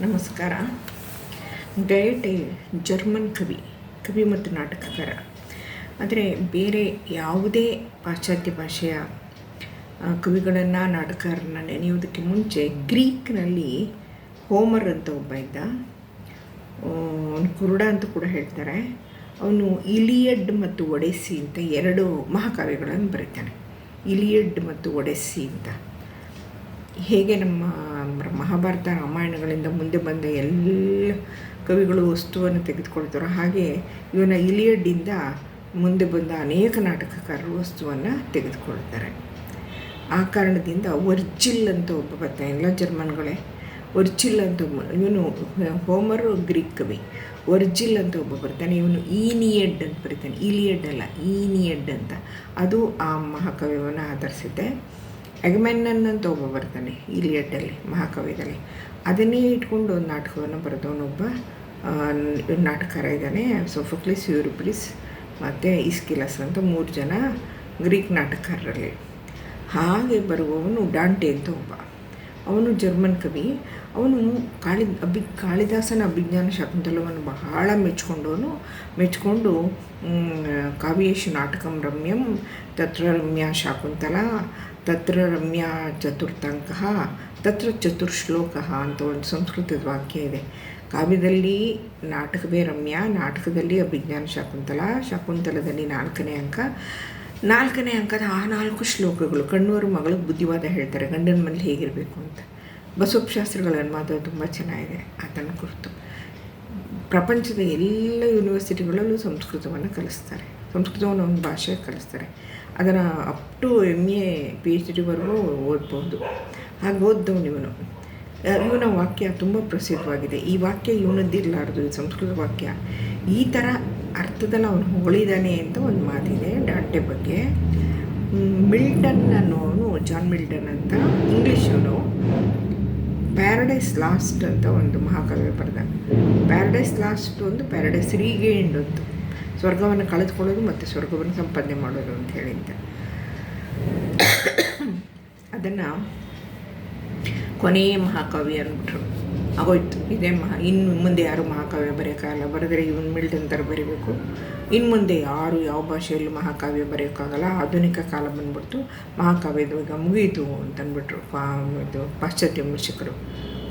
ನಮಸ್ಕಾರ. ಡಯಟೆ ಜರ್ಮನ್ ಕವಿ ಕವಿ ಮತ್ತು ನಾಟಕಕಾರ ಆದರೆ ಬೇರೆ ಯಾವುದೇ ಪಾಶ್ಚಾತ್ಯ ಭಾಷೆಯ ಕವಿಗಳನ್ನು ನಾಟಕರನ್ನ ನೆನೆಯೋದಕ್ಕೆ ಮುಂಚೆ ಗ್ರೀಕ್ನಲ್ಲಿ ಹೋಮರ್ ಅಂತ ಒಬ್ಬ ಇದ್ದ. ಕುರುಡ ಅಂತ ಕೂಡ ಹೇಳ್ತಾರೆ. ಅವನು ಇಲಿಯಡ್ ಮತ್ತು ಒಡೆಸ್ಸಿ ಅಂತ ಎರಡು ಮಹಾಕಾವ್ಯಗಳನ್ನು ಬರೀತಾನೆ. ಇಲಿಯಡ್ ಮತ್ತು ಒಡೆಸ್ಸಿ ಅಂತ. ಹೇಗೆ ನಮ್ಮ ಮಹಾಭಾರತ ರಾಮಾಯಣಗಳಿಂದ ಮುಂದೆ ಬಂದ ಎಲ್ಲ ಕವಿಗಳು ವಸ್ತುವನ್ನು ತೆಗೆದುಕೊಳ್ತಾರೋ ಹಾಗೆ ಇವನ ಇಲಿಯಡ್ಡಿಂದ ಮುಂದೆ ಬಂದ ಅನೇಕ ನಾಟಕಕಾರರು ವಸ್ತುವನ್ನು ತೆಗೆದುಕೊಳ್ತಾರೆ. ಆ ಕಾರಣದಿಂದ ವರ್ಜಿಲ್ ಅಂತ ಒಬ್ಬ ಬರ್ತಾನೆ, ಎಲ್ಲ ಜರ್ಮನ್ಗಳೇ. ವರ್ಜಿಲ್ ಅಂತ ಇವನು ಹೋಮರ್ ಗ್ರೀಕ್ ಕವಿ. ವರ್ಜಿಲ್ ಅಂತ ಒಬ್ಬ ಬರ್ತಾನೆ, ಇವನು ಈನಿಯಡ್ ಅಂತ ಬರೀತಾನೆ. ಇಲಿಯಡ್ ಅಲ್ಲ, ಈನಿಯಡ್ ಅಂತ. ಅದು ಆ ಮಹಾಕವ್ಯವನ್ನು ಆಧರಿಸಿದೆ ಅಗಮೆನ್ನನ್ ಅಂತ ಒಬ್ಬ ಬರ್ತಾನೆ ಇಲಿಯಡ್ಡಲ್ಲಿ ಮಹಾಕವಿಯಲ್ಲಿ ಅದನ್ನೇ ಇಟ್ಕೊಂಡು ಒಂದು ನಾಟಕವನ್ನು ಬರೆದವನೊಬ್ಬ ನಾಟಕಕಾರ ಇದ್ದಾನೆ, ಸೋಫೋಕ್ಲಿಸ್ ಯೂರಿಪ್ಲಿಸ್ ಮತ್ತು ಇಸ್ಕಿಲಸ್ ಅಂತ ಮೂರು ಜನ ಗ್ರೀಕ್ ನಾಟಕಕಾರರಲ್ಲಿ. ಹಾಗೆ ಬರುವವನು ಡಾಂಟೆ ಅಂತ ಒಬ್ಬ. ಅವನು ಜರ್ಮನ್ ಕವಿ. ಅವನು ಕಾಳಿ, ಅಭಿ, ಕಾಳಿದಾಸನ ಅಭಿಜ್ಞಾನ ಶಾಕುಂತಲವನ್ನು ಬಹಳ ಮೆಚ್ಕೊಂಡವನು. ಮೆಚ್ಕೊಂಡು ಕಾವ್ಯೇಶು ನಾಟಕಂ ರಮ್ಯಂ ತತ್ರ ರಮ್ಯ ಶಾಕುಂತಲ ತತ್ರ ರಮ್ಯಾ ಚತುರ್ಥಾಂಕ, ತತ್ರ ಚತುರ್ಶ್ಲೋಕ ಅಂತ ಒಂದು ಸಂಸ್ಕೃತದ ವಾಕ್ಯ ಇದೆ. ಕಾವ್ಯದಲ್ಲಿ ನಾಟಕವೇ ರಮ್ಯ, ನಾಟಕದಲ್ಲಿ ಅಭಿಜ್ಞಾನ ಶಾಕುಂತಲ, ಶಾಕುಂತಲದಲ್ಲಿ ನಾಲ್ಕನೇ ಅಂಕ. ನಾಲ್ಕನೇ ಅಂಕದ ಆ ನಾಲ್ಕು ಶ್ಲೋಕಗಳು ಕಣ್ಣೂರು ಮಗಳಿಗೆ ಬುದ್ಧಿವಾದ ಹೇಳ್ತಾರೆ, ಗಂಡನ ಮನೇಲಿ ಹೇಗಿರಬೇಕು ಅಂತ. ಬಸವಶಾಸ್ತ್ರಗಳನ್ನು ಅನುವಾದ ತುಂಬ ಚೆನ್ನಾಗಿದೆ ಅದನ್ನು ಕುರಿತು ಪ್ರಪಂಚದ ಎಲ್ಲ ಯೂನಿವರ್ಸಿಟಿಗಳಲ್ಲೂ ಸಂಸ್ಕೃತವನ್ನು ಕಲಿಸ್ತಾರೆ. ಸಂಸ್ಕೃತವನ್ನು ಒಂದು ಭಾಷೆ ಕಲಿಸ್ತಾರೆ. ಅದನ್ನು up to M A P H ಡಿವರೆಗೂ ಓದ್ಬೋದು ಹಾಗೆ ಓದ್ದವನು ಇವನು. ಇವನ ವಾಕ್ಯ ತುಂಬ ಪ್ರಸಿದ್ಧವಾಗಿದೆ. ಈ ವಾಕ್ಯ ಇವನದ್ದಿರಲಾರ್ದು, ಈ ಸಂಸ್ಕೃತ ವಾಕ್ಯ. ಈ ಥರ ಅರ್ಥದಲ್ಲಿ ಅವನು ಹೊಗಳಿದ್ದಾನೆ ಅಂತ ಒಂದು ಮಾತಿದೆ, ಡಾಟೆ ಬಗ್ಗೆ. ಮಿಲ್ಟನ್ ಅನ್ನೋನು ಜಾನ್ ಮಿಲ್ಟನ್ ಅಂತ ಇಂಗ್ಲೀಷವನು ಪ್ಯಾರಡೈಸ್ ಲಾಸ್ಟ್ ಅಂತ ಒಂದು ಮಹಾಕಾವ್ಯ ಬರೆದ. ಪ್ಯಾರಡೈಸ್ ಲಾಸ್ಟ್ ಒಂದು ಪ್ಯಾರಡೈಸ್ ರೀಗೇಂಡ್ ಒಂದು ಸ್ವರ್ಗವನ್ನು ಕಳೆದುಕೊಳ್ಳೋದು ಮತ್ತು ಸ್ವರ್ಗವನ್ನು ಸಂಪಾದನೆ ಮಾಡೋದು ಅಂತ ಹೇಳಿದ್ದೆ. ಅದನ್ನು ಕೊನೆಯ ಮಹಾಕಾವ್ಯ ಅಂದ್ಬಿಟ್ರು. ಆಗೋಯ್ತು. ಇದೇ ಮಹಾ ಇನ್ನು ಮುಂದೆ ಯಾರು ಮಹಾಕಾವ್ಯ ಬರೆಯೋಕ್ಕಾಗಲ್ಲ. ಬರೆದರೆ ಇವನ್ ಮಿಲ್ಟನ್ ಥರ ಬರೀಬೇಕು. ಇನ್ನು ಮುಂದೆ ಯಾರು ಯಾವ ಭಾಷೆಯಲ್ಲೂ ಮಹಾಕಾವ್ಯ ಬರೆಯೋಕ್ಕಾಗಲ್ಲ. ಆಧುನಿಕ ಕಾಲ ಬಂದ್ಬಿಡ್ತು ಮಹಾಕಾವ್ಯದ ಈಗ ಮುಗೀತು ಅಂತಂದ್ಬಿಟ್ರು ಪಾ ಇದು ಪಾಶ್ಚಾತ್ಯ ವಿಮರ್ಶಕರು.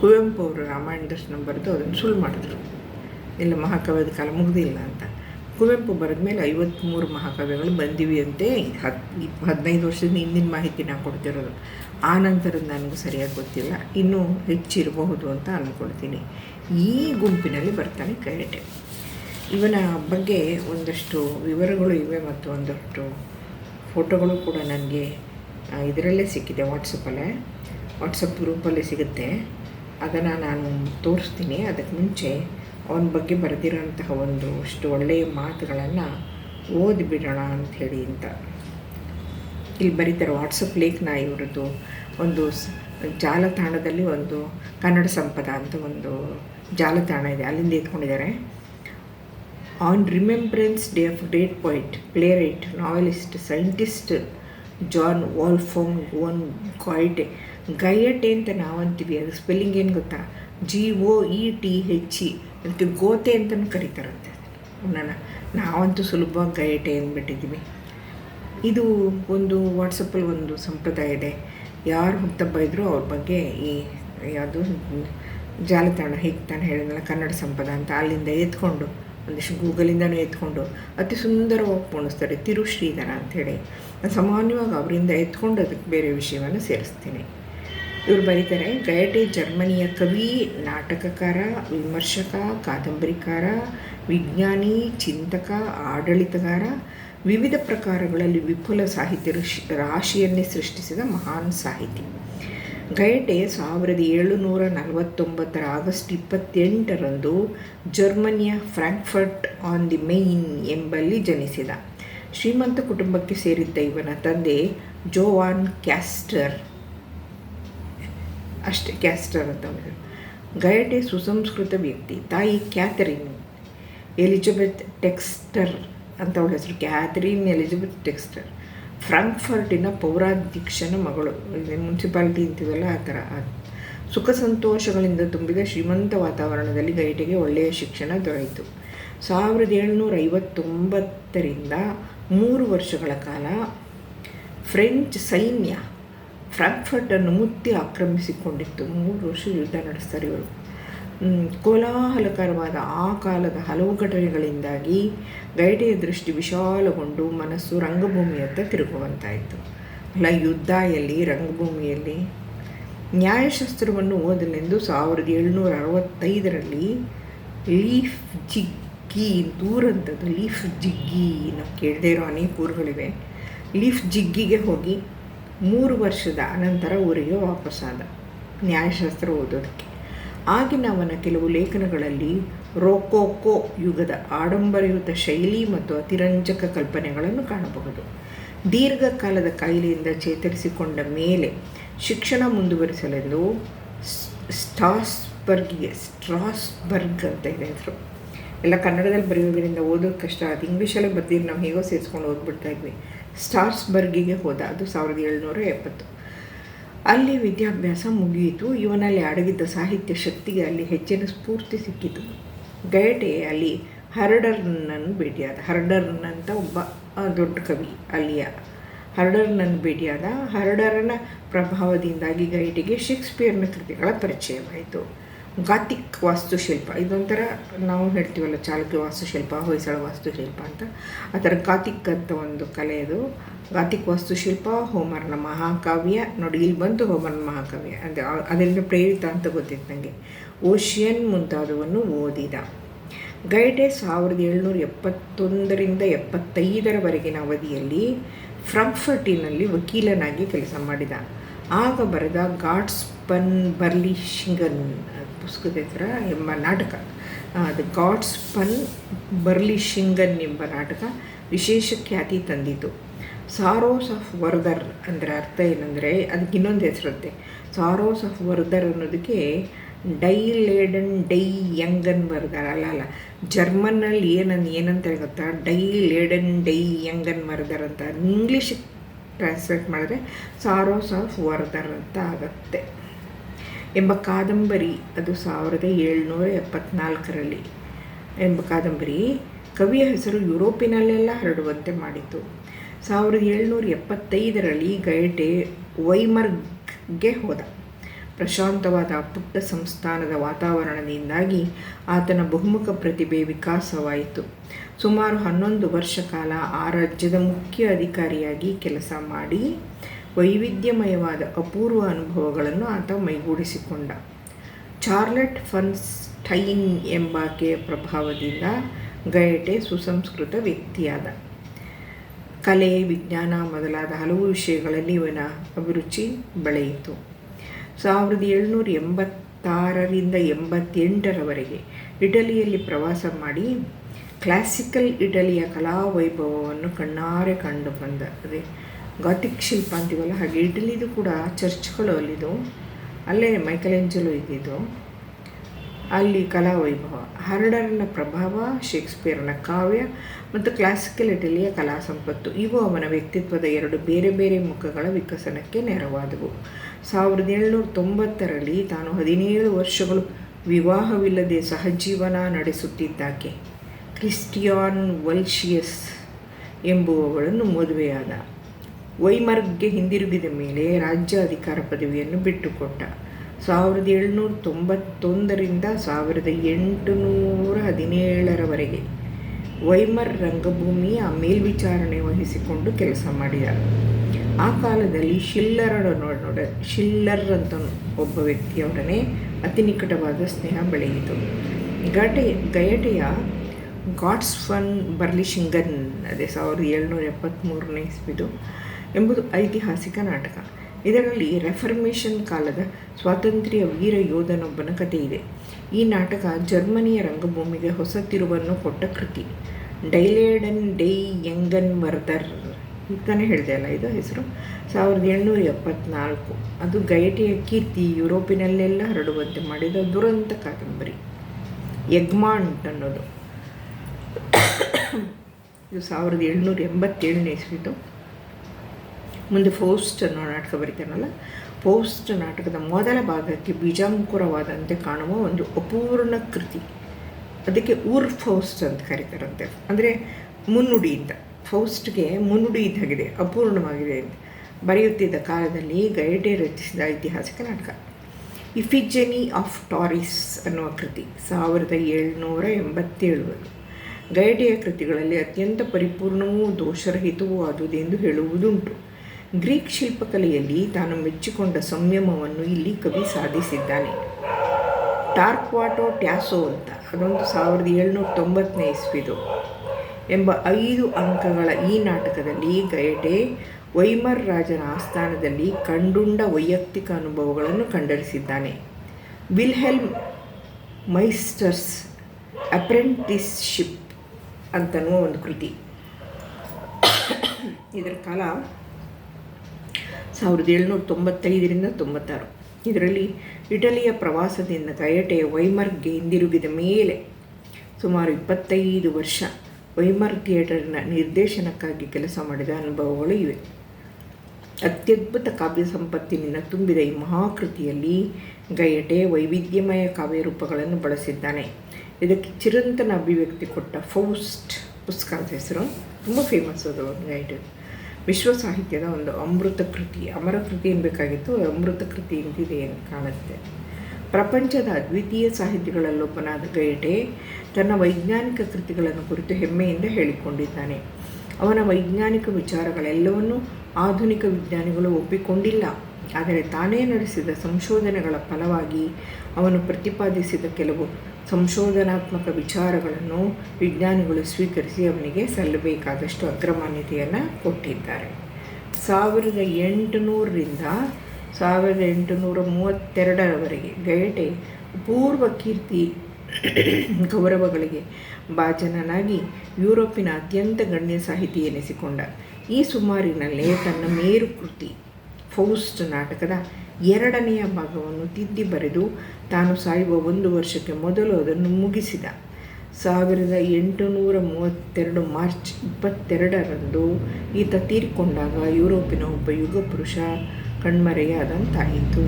ಕುವೆಂಪು ಅವರು ರಾಮಾಯಣ ದರ್ಶನ ಬರೆದು ಅದನ್ನು ಸುಳ್ಳು ಮಾಡಿದ್ರು. ಇಲ್ಲ, ಮಹಾಕಾವ್ಯದ ಕಾಲ ಮುಗ್ದಿಲ್ಲ ಅಂತ. ಕುವೆಂಪು ಬರೆದ ಮೇಲೆ ಐವತ್ತ್ಮೂರು ಮಹಾಕಾವ್ಯಗಳು ಬಂದಿವೆ ಅಂತೆ. ಹತ್ತು ಹದಿನೈದು ವರ್ಷದ ಹಿಂದಿನ ಮಾಹಿತಿ ನಾನು ಕೊಡ್ತಿರೋದು. ಆ ನಂತರದ ನನಗೂ ಸರಿಯಾಗಿ ಗೊತ್ತಿಲ್ಲ. ಇನ್ನೂ ಹೆಚ್ಚಿರಬಹುದು ಅಂತ ಅಂದ್ಕೊಳ್ತೀನಿ. ಈ ಗುಂಪಿನಲ್ಲಿ ಬರ್ತಾನೆ ಕರೆಟೆ ಇವನ ಬಗ್ಗೆ ಒಂದಷ್ಟು ವಿವರಗಳು ಇವೆ ಮತ್ತು ಒಂದಷ್ಟು ಫೋಟೋಗಳು ಕೂಡ ನನಗೆ ಇದರಲ್ಲೇ ಸಿಕ್ಕಿದೆ ವಾಟ್ಸಪ್ಪಲ್ಲೇ. ವಾಟ್ಸಪ್ ಗ್ರೂಪಲ್ಲೇ ಸಿಗುತ್ತೆ. ಅದನ್ನು ನಾನು ತೋರಿಸ್ತೀನಿ. ಅದಕ್ಕೆ ಮುಂಚೆ ಅವನ ಬಗ್ಗೆ ಬರೆದಿರೋಂತಹ ಒಂದು ಅಷ್ಟು ಒಳ್ಳೆಯ ಮಾತುಗಳನ್ನು ಓದಿಬಿಡೋಣ ಅಂಥೇಳಿ ಅಂತ ಇಲ್ಲಿ ಬರೀತಾರೆ ವಾಟ್ಸಪ್ ಲೇಖನ ಇವರದ್ದು ಒಂದು ಜಾಲತಾಣದಲ್ಲಿ ಒಂದು ಕನ್ನಡ ಸಂಪದ ಅಂತ ಒಂದು ಜಾಲತಾಣ ಇದೆ, ಅಲ್ಲಿಂದ ಎತ್ಕೊಂಡಿದ್ದಾರೆ. On remembrance day of great poet playwright novelist scientist Johann Wolfgang von Goethe Goethe ಅಂತ ನಾವು ಅಂತೀವಿ ಅದು ಸ್ಪೆಲ್ಲಿಂಗ್ ಏನು ಗೊತ್ತಾ? G O E T H E ಅದಕ್ಕೆ ಗೋತೆ ಅಂತಲೂ ಕರೀತಾರಂತೆ. ಅವನನ್ನು ನಾವಂತೂ ಸುಲಭವಾಗಿ ಗಯಟೆ ಅಂದ್ಬಿಟ್ಟಿದ್ದೀವಿ ಇದು ಒಂದು ವಾಟ್ಸಪ್ಪಲ್ಲಿ ಒಂದು ಸಂಪ್ರದಾಯ ಇದೆ. ಯಾರು ಹುಟ್ಟಬ್ಬ ಇದ್ದರೂ ಅವ್ರ ಬಗ್ಗೆ ಈ ಯಾವುದು ಜಾಲತಾಣ ಹೇಗೆ ತಾನು ಹೇಳಿದ್ನಲ್ಲ, ಕನ್ನಡ ಸಂಪದ ಅಂತ ಅಲ್ಲಿಂದ ಎತ್ಕೊಂಡು, ಒಂದಿಷ್ಟು ಗೂಗಲಿಂದನೂ ಎತ್ಕೊಂಡು, ಅತಿ ಸುಂದರವಾಗಿ ಪೋಣಿಸ್ತಾರೆ ತಿರುಶ್ರೀಧರ ಅಂಥೇಳಿ ನಾನು ಸಾಮಾನ್ಯವಾಗಿ ಅವರಿಂದ ಎತ್ಕೊಂಡು ಅದಕ್ಕೆ ಬೇರೆ ವಿಷಯವನ್ನು ಸೇರಿಸ್ತೀನಿ. ಇವರು ಬರೀತಾರೆ, ಗಯಟೆ ಜರ್ಮನಿಯ ಕವಿ, ನಾಟಕಕಾರ, ವಿಮರ್ಶಕ, ಕಾದಂಬರಿಕಾರ, ವಿಜ್ಞಾನಿ, ಚಿಂತಕ, ಆಡಳಿತಗಾರ, ವಿವಿಧ ಪ್ರಕಾರಗಳಲ್ಲಿ ವಿಪುಲ ಸಾಹಿತ್ಯ ರಾಶಿಯನ್ನೇ ಸೃಷ್ಟಿಸಿದ ಮಹಾನ್ ಸಾಹಿತಿ. ಗಯಟೆ ಸಾವಿರದ ಏಳುನೂರ ನಲವತ್ತೊಂಬತ್ತರ ಆಗಸ್ಟ್ ಇಪ್ಪತ್ತೆಂಟರಂದು ಜರ್ಮನಿಯ ಫ್ರಾಂಕ್ಫರ್ಟ್ ಆನ್ ದಿ ಮೈನ್ ಎಂಬಲ್ಲಿ ಜನಿಸಿದ. ಶ್ರೀಮಂತ ಕುಟುಂಬಕ್ಕೆ ಸೇರಿದ್ದ ಇವನ ತಂದೆ ಜೋವಾನ್ ಕ್ಯಾಸ್ಟರ್. ಅಷ್ಟೇ ಕ್ಯಾಸ್ಟರ್ ಅಂತ ಗಯಟೆ ಸುಸಂಸ್ಕೃತ ವ್ಯಕ್ತಿ, ತಾಯಿ ಕ್ಯಾಥರಿನ್ ಎಲಿಜಬೆತ್ ಟೆಕ್ಸ್ಟರ್ ಅಂತ ಅವಳ ಹೆಸರು. Catharina Elisabeth Textor. ಫ್ರಾಂಕ್ಫರ್ಟಿನ ಪೌರಾಧ್ಯಕ್ಷನ ಮಗಳು. ಮುನ್ಸಿಪಾಲಿಟಿ ಅಂತೀವಲ್ಲ ಆ ಥರ. ಸುಖ ಸಂತೋಷಗಳಿಂದ ತುಂಬಿದ ಶ್ರೀಮಂತ ವಾತಾವರಣದಲ್ಲಿ ಗೈಟೆಗೆ ಒಳ್ಳೆಯ ಶಿಕ್ಷಣ ದೊರೆಯಿತು. ಸಾವಿರದ ಏಳುನೂರ ಐವತ್ತೊಂಬತ್ತರಿಂದ ಮೂರು ವರ್ಷಗಳ ಕಾಲ ಫ್ರೆಂಚ್ ಸೈನ್ಯ ಫ್ರಾಂಕ್ಫರ್ಟನ್ನು ಮುತ್ತಿ ಆಕ್ರಮಿಸಿಕೊಂಡಿತ್ತು. ಮೂರು ವರ್ಷ ಯುದ್ಧ ನಡೆಸ್ತಾರೆ ಇವರು. ಕೋಲಾಹಲಕರವಾದ ಆ ಕಾಲದ ಹಲವು ಘಟನೆಗಳಿಂದಾಗಿ ಗೈಡೆಯ ದೃಷ್ಟಿ ವಿಶಾಲಗೊಂಡು ಮನಸ್ಸು ರಂಗಭೂಮಿಯತ್ತ ತಿರುಗುವಂತಾಯಿತು. ಅಲ್ಲ, ಯುದ್ಧ ಎಲ್ಲಿ, ರಂಗಭೂಮಿಯಲ್ಲಿ? ನ್ಯಾಯಶಾಸ್ತ್ರವನ್ನು ಓದಲೆಂದು ಸಾವಿರದ ಏಳುನೂರ ಅರವತ್ತೈದರಲ್ಲಿ ಲೀಫ್ ಜಿಗ್ಗಿ ದೂರಂಥದ್ದು ಲೀಫ್ ಜಿಗ್ಗಿ ನಾವು ಕೇಳದೇ ಇರೋ ಅನೇಕ ಊರುಗಳಿವೆ ಲೀಫ್ ಜಿಗ್ಗಿಗೆ ಹೋಗಿ ಮೂರು ವರ್ಷದ ಅನಂತರ ಊರಿಗೆ ವಾಪಸ್ಸಾದ ನ್ಯಾಯಶಾಸ್ತ್ರ ಓದೋದಕ್ಕೆ. ಆಗಿನ ಅವನ ಕೆಲವು ಲೇಖನಗಳಲ್ಲಿ ರೋಕೋಕೋ ಯುಗದ ಆಡಂಬರಯುತ ಶೈಲಿ ಮತ್ತು ಅತಿರಂಜಕ ಕಲ್ಪನೆಗಳನ್ನು ಕಾಣಬಹುದು. ದೀರ್ಘಕಾಲದ ಕಾಯಿಲೆಯಿಂದ ಚೇತರಿಸಿಕೊಂಡ ಮೇಲೆ ಶಿಕ್ಷಣ ಮುಂದುವರಿಸಲೆಂದು ಸ್ಟಾಸ್ಬರ್ಗ್ಗೆ ಸ್ಟ್ರಾಸ್ಬರ್ಗ್ ಅಂತ ಇದೆ ಎಲ್ಲ ಕನ್ನಡದಲ್ಲಿ ಬರೆಯೋದ್ರಿಂದ ಓದೋದು ಕಷ್ಟ ಅದು ಇಂಗ್ಲೀಷಲ್ಲೇ ಬರ್ತೀವಿ ನಾವು ಹೇಗೋ ಸೇರಿಸ್ಕೊಂಡು ಹೋಗ್ಬಿಡ್ತಾ ಇದ್ವಿ. ಸ್ಟಾರ್ಸ್ಬರ್ಗಿಗೆ ಹೋದ ಅದು ಸಾವಿರದ ಏಳ್ನೂರ ಎಪ್ಪತ್ತು. ಅಲ್ಲಿ ವಿದ್ಯಾಭ್ಯಾಸ ಮುಗಿಯಿತು. ಇವನಲ್ಲಿ ಅಡಗಿದ್ದ ಸಾಹಿತ್ಯ ಶಕ್ತಿಗೆ ಅಲ್ಲಿ ಹೆಚ್ಚಿನ ಸ್ಫೂರ್ತಿ ಸಿಕ್ಕಿತು. ಗಯಟೆ ಅಲ್ಲಿ ಹರಡರ್ನನ್ನು ಭೇಟಿಯಾದ ಅಂತ ಒಬ್ಬ ದೊಡ್ಡ ಕವಿ ಅಲ್ಲಿಯ ಹರಡರ್ನನ್ನು ಭೇಟಿಯಾದ, ಹರ್ಡರನ ಪ್ರಭಾವದಿಂದಾಗಿ ಗೈಟೆಗೆ ಶೇಕ್ಸ್ಪಿಯರ್ನ ಕೃತಿಗಳ ಪರಿಚಯವಾಯಿತು. ಗಾತಿಕ್ ವಾಸ್ತುಶಿಲ್ಪ. ಇದೊಂಥರ ನಾವು ಹೇಳ್ತೀವಲ್ಲ, ಚಾಲುಕ್ಯ ವಾಸ್ತುಶಿಲ್ಪ, ಹೊಯ್ಸಳ ವಾಸ್ತುಶಿಲ್ಪ ಅಂತ. ಆ ಥರ ಗಾತಿಕ್ ಅಂತ ಒಂದು ಕಲೆ ಅದು. ಗಾತಿಕ್ ವಾಸ್ತುಶಿಲ್ಪ, ಹೋಮರ್ನ ಮಹಾಕಾವ್ಯ. ನೋಡಿ, ಇಲ್ಲಿ ಬಂತು ಹೋಮರ್ನ ಮಹಾಕಾವ್ಯ. ಅಂದರೆ ಅದರಿಂದ ಪ್ರೇರಿತ ಅಂತ ಗೊತ್ತಿತ್ತು ನನಗೆ ಓಷಿಯನ್ ಮುಂತಾದವನ್ನು ಓದಿದ. ಗೈಡೆ ಸಾವಿರದ ಏಳ್ನೂರ ಎಪ್ಪತ್ತೊಂದರಿಂದ ಎಪ್ಪತ್ತೈದರವರೆಗಿನ ಅವಧಿಯಲ್ಲಿ ಫ್ರಂಫರ್ಟಿನಲ್ಲಿ ವಕೀಲನಾಗಿ ಕೆಲಸ ಮಾಡಿದ. ಆಗ ಬರೆದ ಗಾಡ್ಸ್ ಪನ್ ಬರ್ಲಿಶಿಂಗನ್ ಪುಸ್ತಕದ ಹತ್ರ ಎಂಬ ನಾಟಕ. ದ ಗಾಡ್ಸ್ ಪನ್ ಬರ್ಲಿಶಿಂಗನ್ ಎಂಬ ನಾಟಕ ವಿಶೇಷ ಖ್ಯಾತಿ ತಂದಿತು ಸಾರೋಸ್ ಆಫ್ ವರ್ದರ್ ಅಂದರೆ ಅರ್ಥ ಏನಂದರೆ ಅದಕ್ಕೆ ಇನ್ನೊಂದು ಹೆಸರುತ್ತೆ ಸಾರೋಸ್ ಆಫ್ ವರ್ದರ್ ಅನ್ನೋದಕ್ಕೆ ಡೈ ಲೇಡನ್ ಡೈ ಯಂಗನ್ ಬರ್ದರ್ ಅಲ್ಲ ಅಲ್ಲ. ಜರ್ಮನ್ನಲ್ಲಿ ಏನಂದು ಏನಂತಾರೆ ಗೊತ್ತಾ? ಡೈ ಲೇಡನ್ ಡೈ ಯಂಗನ್ ಮರ್ದರ್ ಅಂತ ಇಂಗ್ಲೀಷ್ ಟ್ರಾನ್ಸ್ಲೇಟ್ ಮಾಡಿದ್ರೆ ಸಾರೋಸ್ ಆಫ್ ವರ್ದರ್ ಅಂತ ಆಗುತ್ತೆ. ಎಂಬ ಕಾದಂಬರಿ ಅದು ಸಾವಿರದ ಏಳ್ನೂರ ಎಪ್ಪತ್ನಾಲ್ಕರಲ್ಲಿ. ಎಂಬ ಕಾದಂಬರಿ ಕವಿಯ ಹೆಸರು ಯುರೋಪಿನಲ್ಲೆಲ್ಲ ಹರಡುವಂತೆ ಮಾಡಿತು. ಸಾವಿರದ ಏಳ್ನೂರ ಎಪ್ಪತ್ತೈದರಲ್ಲಿ ಗಯಟೆ ವೈಮರ್ಗ್ಗೆ ಹೋದ. ಪ್ರಶಾಂತವಾದ ಪುಟ್ಟ ಸಂಸ್ಥಾನದ ವಾತಾವರಣದಿಂದಾಗಿ ಆತನ ಬಹುಮುಖ ಪ್ರತಿಭೆ ವಿಕಾಸವಾಯಿತು. ಸುಮಾರು ಹನ್ನೊಂದು ವರ್ಷ ಕಾಲ ಆ ರಾಜ್ಯದ ಮುಖ್ಯ ಅಧಿಕಾರಿಯಾಗಿ ಕೆಲಸ ಮಾಡಿ ವೈವಿಧ್ಯಮಯವಾದ ಅಪೂರ್ವ ಅನುಭವಗಳನ್ನು ಆತ ಮೈಗೂಡಿಸಿಕೊಂಡ. ಚಾರ್ಲೆಟ್ ಫನ್ಸ್ಟೈನ್ ಎಂಬಾಕೆಯ ಪ್ರಭಾವದಿಂದ ಗಯಟೆ ಸುಸಂಸ್ಕೃತ ವ್ಯಕ್ತಿಯಾದ. ಕಲೆ, ವಿಜ್ಞಾನ ಮೊದಲಾದ ಹಲವು ವಿಷಯಗಳಲ್ಲಿ ಇವನ ಅಭಿರುಚಿ ಬೆಳೆಯಿತು. ಸಾವಿರದ ಏಳ್ನೂರ ಎಂಬತ್ತಾರರಿಂದ ಎಂಬತ್ತೆಂಟರವರೆಗೆ ಇಟಲಿಯಲ್ಲಿ ಪ್ರವಾಸ ಮಾಡಿ ಕ್ಲಾಸಿಕಲ್ ಇಟಲಿಯ ಕಲಾ ವೈಭವವನ್ನು ಕಣ್ಣಾರೆ ಕಂಡು ಬಂದ ಅದೇ ಗಾತಿಕ್ ಶಿಲ್ಪ ಅಂತೀವಲ್ಲ? ಹಾಗೆ ಇಟಲಿದು ಕೂಡ ಚರ್ಚ್ಗಳು ಅಲ್ಲಿದು. ಅಲ್ಲೇ ಮೈಕಲೆಂಜಲು ಇದ್ದಿದ್ದು. ಅಲ್ಲಿ ಕಲಾ ವೈಭವ. ಹರಡರನ್ನ ಪ್ರಭಾವ, ಶೇಕ್ಸ್ಪಿಯರ್ನ ಕಾವ್ಯ ಮತ್ತು ಕ್ಲಾಸಿಕಲ್ ಇಟಲಿಯ ಕಲಾ ಸಂಪತ್ತು. ಇವು ಅವನ ವ್ಯಕ್ತಿತ್ವದ ಎರಡು ಬೇರೆ ಬೇರೆ ಮುಖಗಳ ವಿಕಸನಕ್ಕೆ ನೆರವಾದವು. ಸಾವಿರದ ಏಳ್ನೂರ ತೊಂಬತ್ತರಲ್ಲಿ ತಾನು ಹದಿನೇಳು ವರ್ಷಗಳು ವಿವಾಹವಿಲ್ಲದೆ ಸಹಜೀವನ ನಡೆಸುತ್ತಿದ್ದಾಕೆ. ಕ್ರಿಸ್ಟಿಯಾನ್ ವಲ್ಶಿಯಸ್ ಎಂಬುವವಳನ್ನು ಮದುವೆಯಾದ. ವೈಮರ್ಗ್ಗೆ ಹಿಂದಿರುಗಿದ ಮೇಲೆ ರಾಜ್ಯ ಅಧಿಕಾರ ಪದವಿಯನ್ನು ಬಿಟ್ಟುಕೊಟ್ಟ. ಸಾವಿರದ ಏಳ್ನೂರ ತೊಂಬತ್ತೊಂದರಿಂದ ಸಾವಿರದ ಎಂಟುನೂರ ಹದಿನೇಳರವರೆಗೆ ವೈಮರ್ ರಂಗಭೂಮಿಯ ಮೇಲ್ವಿಚಾರಣೆ ವಹಿಸಿಕೊಂಡು ಕೆಲಸ ಮಾಡಿದ. ಆ ಕಾಲದಲ್ಲಿ ಶಿಲ್ಲರನೊಡ ಶಿಲ್ಲರ್ ಅಂತ ಒಬ್ಬ ವ್ಯಕ್ತಿಯೊಡನೆ ಅತಿ ನಿಕಟವಾದ ಸ್ನೇಹ ಬೆಳೆಯಿತು. ಗಟೆ, ಗಯಟೆಯ ಗಾಡ್ಸ್ ಫನ್ ಬರ್ಲಿಶಿಂಗನ್, ಅದೇ ಸಾವಿರದ ಏಳ್ನೂರ ಎಪ್ಪತ್ತ್ಮೂರನೇ ಇಸ್ವಿದು ಎಂಬುದು ಐತಿಹಾಸಿಕ ನಾಟಕ. ಇದರಲ್ಲಿ ರೆಫರ್ಮೇಷನ್ ಕಾಲದ ಸ್ವಾತಂತ್ರ್ಯ ವೀರ ಯೋಧನೊಬ್ಬನ ಕಥೆ ಇದೆ. ಈ ನಾಟಕ ಜರ್ಮನಿಯ ರಂಗಭೂಮಿಗೆ ಹೊಸ ತಿರುವನ್ನು ಕೊಟ್ಟ ಕೃತಿ. ಡೈಲೇಡನ್ ಡೈ ಯಂಗನ್ ವರ್ದರ್ ಅಂತಾನೆ ಹೇಳಿದೆ ಅಲ್ಲ ಇದು ಹೆಸರು? ಸಾವಿರದ ಏಳ್ನೂರ ಎಪ್ಪತ್ನಾಲ್ಕು. ಅದು ಗಯಟೆಯ ಕೀರ್ತಿ ಯುರೋಪಿನಲ್ಲೆಲ್ಲ ಹರಡುವಂತೆ ಮಾಡಿದ ದುರಂತ ಕಾದಂಬರಿ. ಯಗ್ಮಾಂಟ್ ಅನ್ನೋದು. ಇದು ಸಾವಿರದ ಏಳ್ನೂರ ಎಂಬತ್ತೇಳನೇ ಇಸ್ವಿದು. ಮುಂದೆ ಫೋಸ್ಟ್ ಅನ್ನೋ ನಾಟಕ ಬರೀತಾನಲ್ಲ ಫೌಸ್ಟ್ ನಾಟಕದ ಮೊದಲ ಭಾಗಕ್ಕೆ ಬೀಜಾಂಕುರವಾದಂತೆ ಕಾಣುವ ಒಂದು ಅಪೂರ್ಣ ಕೃತಿ. ಅದಕ್ಕೆ ಊರ್ ಫೌಸ್ಟ್ ಅಂತ ಕರೀತಾರಂತೆ. ಅಂದರೆ ಮುನ್ನುಡಿ ಅಂತ. ಫೌಸ್ಟ್ಗೆ ಮುನ್ನುಡಿ ಇದ್ದಾಗಿದೆ ಅಪೂರ್ಣವಾಗಿದೆ ಅಂತ. ಬರೆಯುತ್ತಿದ್ದ ಕಾಲದಲ್ಲಿ ಗೈಡೆ ರಚಿಸಿದ ಐತಿಹಾಸಿಕ ನಾಟಕ. ಇಫಿಜನಿ ಆಫ್ ಟಾರಿಸ್ ಅನ್ನುವ ಕೃತಿ, ಸಾವಿರದ ಏಳ್ನೂರ ಎಂಬತ್ತೇಳು. ಗೈಡೆಯ ಕೃತಿಗಳಲ್ಲಿ ಅತ್ಯಂತ ಪರಿಪೂರ್ಣವೂ ದೋಷರಹಿತವೂ ಆದುದೆಂದು ಹೇಳುವುದುಂಟು. ಗ್ರೀಕ್ ಶಿಲ್ಪಕಲೆಯಲ್ಲಿ ತಾನು ಮೆಚ್ಚಿಕೊಂಡ ಸಂಯಮವನ್ನು ಇಲ್ಲಿ ಕವಿ ಸಾಧಿಸಿದ್ದಾನೆ. ಟಾರ್ಕ್ವಾಟೋ ಟ್ಯಾಸೋ ಅಂತ, ಅದೊಂದು ಸಾವಿರದ ಏಳ್ನೂರ ತೊಂಬತ್ತನೇ ಇಸ್ವಿದು, ಎಂಬ ಐದು ಅಂಕಗಳ ಈ ನಾಟಕದಲ್ಲಿ ಗಯಟೆ, ವೈಮರ್ ರಾಜನ ಆಸ್ಥಾನದಲ್ಲಿ ಕಂಡುಂಡ ವೈಯಕ್ತಿಕ ಅನುಭವಗಳನ್ನು ಕಂಡರಿಸಿದ್ದಾನೆ. ವಿಲ್ಹೆಲ್ಮ್ ಮೈಸ್ಟರ್ಸ್ ಅಪ್ರೆಂಟಿಸ್ಶಿಪ್ ಅಂತನೋ ಒಂದು ಕೃತಿ. ಇದರ ಕಾಲ ಸಾವಿರದ ಏಳ್ನೂರ ತೊಂಬತ್ತೈದರಿಂದ ತೊಂಬತ್ತಾರು. ಇದರಲ್ಲಿ ಇಟಲಿಯ ಪ್ರವಾಸದಿಂದ ಕಯಟೆಯ ವೈಮರ್ಗೆ ಹಿಂದಿರುಗಿದ ಮೇಲೆ ಸುಮಾರು ಇಪ್ಪತ್ತೈದು ವರ್ಷ ವೈಮರ್ ಥಿಯೇಟರ್ನ ನಿರ್ದೇಶನಕ್ಕಾಗಿ ಕೆಲಸ ಮಾಡಿದ ಅನುಭವಗಳು ಇವೆ. ಅತ್ಯದ್ಭುತ ಕಾವ್ಯ ಸಂಪತ್ತಿನಿಂದ ತುಂಬಿದ ಈ ಮಹಾಕೃತಿಯಲ್ಲಿ ಗಯಟೆ ವೈವಿಧ್ಯಮಯ ಕಾವ್ಯ ರೂಪಗಳನ್ನು ಬಳಸಿದ್ದಾನೆ. ಇದಕ್ಕೆ ಚಿರಂತನ ಅಭಿವ್ಯಕ್ತಿ ಕೊಟ್ಟ ಫೌಸ್ಟ್ ಪುಸ್ತಕದ ಹೆಸರು. ತುಂಬ ಫೇಮಸ್ ಅದು ಗೈಡ್ ವಿಶ್ವ ಸಾಹಿತ್ಯದ ಒಂದು ಅಮೃತ ಕೃತಿ, ಅಮರ ಕೃತಿ ಎನ್ನಬೇಕಾಗಿತ್ತು ಅಮೃತ ಕೃತಿ ಎಂದಿದೆ ಅಂತ ಕಾಣುತ್ತೆ. ಪ್ರಪಂಚದ ಅದ್ವಿತೀಯ ಸಾಹಿತಿಗಳಲ್ಲೊಬ್ಬನಾದ ಗಯಟೆ ತನ್ನ ವೈಜ್ಞಾನಿಕ ಕೃತಿಗಳನ್ನು ಕುರಿತು ಹೆಮ್ಮೆಯಿಂದ ಹೇಳಿಕೊಂಡಿದ್ದಾನೆ. ಅವನ ವೈಜ್ಞಾನಿಕ ವಿಚಾರಗಳೆಲ್ಲವನ್ನೂ ಆಧುನಿಕ ವಿಜ್ಞಾನಿಗಳು ಒಪ್ಪಿಕೊಂಡಿಲ್ಲ. ಆದರೆ ತಾನೇ ನಡೆಸಿದ ಸಂಶೋಧನೆಗಳ ಫಲವಾಗಿ ಅವನು ಪ್ರತಿಪಾದಿಸಿದ ಕೆಲವು ಸಂಶೋಧನಾತ್ಮಕ ವಿಚಾರಗಳನ್ನು ವಿಜ್ಞಾನಿಗಳು ಸ್ವೀಕರಿಸಿ ಅವನಿಗೆ ಸಲ್ಲಬೇಕಾದಷ್ಟು ಅಗ್ರಮಾನ್ಯತೆಯನ್ನು ಕೊಟ್ಟಿದ್ದಾರೆ. ಸಾವಿರದ ಎಂಟುನೂರರಿಂದ ಸಾವಿರದ ಎಂಟುನೂರ ಮೂವತ್ತೆರಡರವರೆಗೆ ಗಯಟೆ ಪೂರ್ವ ಕೀರ್ತಿ ಗೌರವಗಳಿಗೆ ಭಾಜನನಾಗಿ ಯುರೋಪಿನ ಅತ್ಯಂತ ಗಣ್ಯ ಸಾಹಿತಿ ಎನಿಸಿಕೊಂಡ. ಈ ಸುಮಾರಿನಲ್ಲೇ ತನ್ನ ಮೇರುಕೃತಿ ಫೌಸ್ಟ್ ನಾಟಕದ ಎರಡನೆಯ ಭಾಗವನ್ನು ತಿದ್ದಿ ಬರೆದು ತಾನು ಸಾಯುವ ಒಂದು ವರ್ಷಕ್ಕೆ ಮೊದಲು ಅದನ್ನು ಮುಗಿಸಿದ. ಸಾವಿರದ ಎಂಟುನೂರ ಮೂವತ್ತೆರಡು ಮಾರ್ಚ್ ಇಪ್ಪತ್ತೆರಡರಂದು ಈತ ತೀರಿಕೊಂಡಾಗ ಯುರೋಪಿನ ಒಬ್ಬ ಯುಗ ಪುರುಷ ಕಣ್ಮರೆಯಾದಂತಾಯಿತು.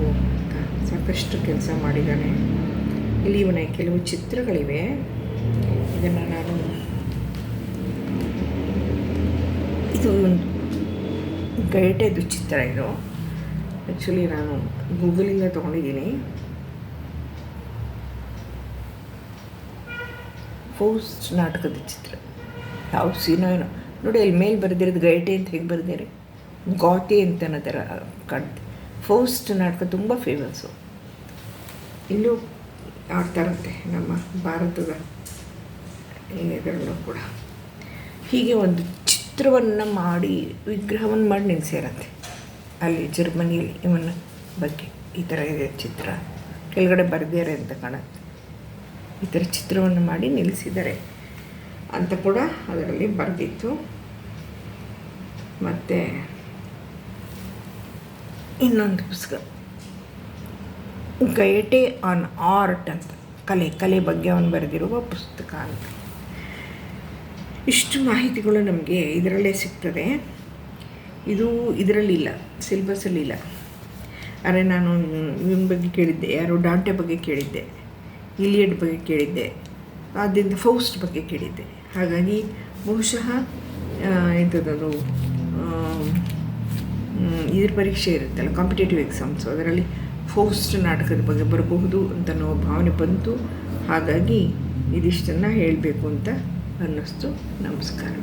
ಸಾಕಷ್ಟು ಕೆಲಸ ಮಾಡಿದ್ದಾನೆ ಇಲ್ಲಿ ಇವನ ಕೆಲವು ಚಿತ್ರಗಳಿವೆ. ಇದನ್ನು ನಾನು ಇದು ಗೈಟೆದು ಚಿತ್ರ ಇದು. ಆ್ಯಕ್ಚುಲಿ ನಾನು ಗೂಗಲಿಂದ ತೊಗೊಂಡಿದ್ದೀನಿ. ಫೋಸ್ಟ್ ನಾಟಕದ ಚಿತ್ರ. ಯಾವ ಸೀನೋ ಏನೋ. ನೋಡಿ, ಅಲ್ಲಿ ಮೇಲೆ ಬರೆದಿರೋದು ಗೈಟೆ ಅಂತ ಹೇಗೆ ಬರೆದಿರಿ ಗಾಟಿ ಅಂತ ಥರ ಕಾಣುತ್ತೆ ಫೋಸ್ಟ್ ನಾಟಕ ತುಂಬ ಫೇಮಸ್ಸು ಇಲ್ಲೂ ಆಡ್ತಾರಂತೆ ನಮ್ಮ ಭಾರತದ ಇದರಲ್ಲೂ ಕೂಡ. ಹೀಗೆ ಒಂದು ಚಿತ್ರವನ್ನು ಮಾಡಿ, ವಿಗ್ರಹವನ್ನು ಮಾಡಿ ನಿಲ್ಲಿಸಿರಂತೆ ಅಲ್ಲಿ ಜರ್ಮನಿಯಲ್ಲಿ ಇವನ ಬಗ್ಗೆ ಈ ಥರ ಇದೆ ಚಿತ್ರ. ಕೆಳಗಡೆ ಬರೆದಿದ್ದಾರೆ ಅಂತ ಕಾಣುತ್ತೆ. ಈ ಥರ ಚಿತ್ರವನ್ನು ಮಾಡಿ ನಿಲ್ಲಿಸಿದ್ದಾರೆ ಅಂತ ಕೂಡ ಅದರಲ್ಲಿ ಬರೆದಿತ್ತು. ಮತ್ತು ಇನ್ನೊಂದು ಪುಸ್ತಕ. ಗಯಟೆ ಆನ್ ಆರ್ಟ್ ಅಂತ, ಕಲೆ ಕಲೆ ಬಗ್ಗೆ ಅವನು ಬರೆದಿರುವ ಪುಸ್ತಕ ಅಂತ. ಇಷ್ಟು ಮಾಹಿತಿಗಳು ನಮಗೆ ಇದರಲ್ಲೇ ಸಿಗ್ತದೆ. ಇದು ಇದರಲ್ಲಿಲ್ಲ ಸಿಲೆಬಸ್ಸಲ್ಲಿಲ್ಲ ಅರೆ ನಾನು ಇವನ ಬಗ್ಗೆ ಕೇಳಿದ್ದೆ, ಯಾರೋ ಡಾಂಟೆ ಬಗ್ಗೆ ಕೇಳಿದ್ದೆ. ಇಲಿಯಡ್ ಬಗ್ಗೆ ಕೇಳಿದ್ದೆ. ಆದ್ದರಿಂದ ಫೌಸ್ಟ್ ಬಗ್ಗೆ ಕೇಳಿದ್ದೆ. ಹಾಗಾಗಿ ಬಹುಶಃ ಎಂಥದ್ದು ಇದ್ರ ಪರೀಕ್ಷೆ ಇರುತ್ತಲ್ಲ ಕಾಂಪಿಟೇಟಿವ್ ಎಕ್ಸಾಮ್ಸು ಅದರಲ್ಲಿ ಫೌಸ್ಟ್ ನಾಟಕದ ಬಗ್ಗೆ ಬರಬಹುದು ಅಂತ ಅನ್ನೋ ಭಾವನೆ ಬಂತು. ಹಾಗಾಗಿ ಇದಿಷ್ಟನ್ನು ಹೇಳಬೇಕು ಅಂತ ಅನ್ನಿಸ್ತು. ನಮಸ್ಕಾರ.